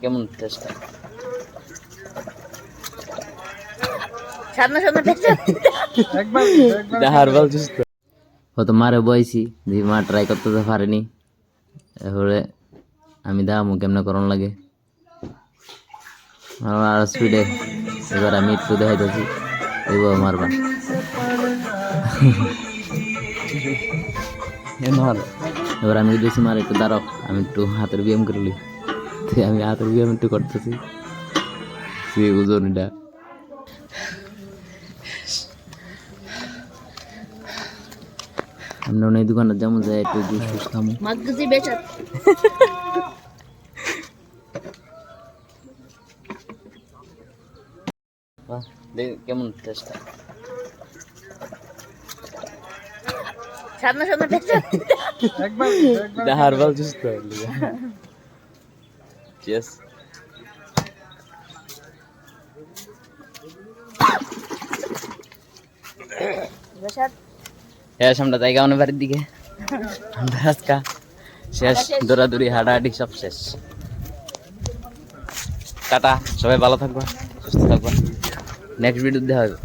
কেমন টেস্টটা সামনে সামনে দেখছ হারবাল জুস তো। মারে বইছি দেখি মা ট্রাই করতে তো পারেনি। এবারে আমি দাম কেমনে করণ লাগে। আমার আর স্পিডে এবার আমি একটু দেখাইতেছি এবার মারবা। এবার আমি দিয়েছি মার একটু দাঁড়াও আমি একটু হাতের ব্যায়াম করলি তো আমি হাতের ব্যায়াম একটু করতেছি। সে ওজন এটা। আমরা অনেক দোকানে যেমন যাই একটু জুস ফুস খামো। মাগজি বেচা। বাহ, দেখি কেমন টেস্টটা সামনে সামনে দেখছ হারবাল জুস তো। চেস বেচা শেষ আমরা জায়গা অনেক বাড়ির দিকে। আমরা আজকা শেষ দৌড়াদৌড়ি হাঁটাহাঁটি সব শেষ। টাটা সবাই ভালো থাকবা সুস্থ থাকবা। নেক্সট ভিডিও দেখা হবে।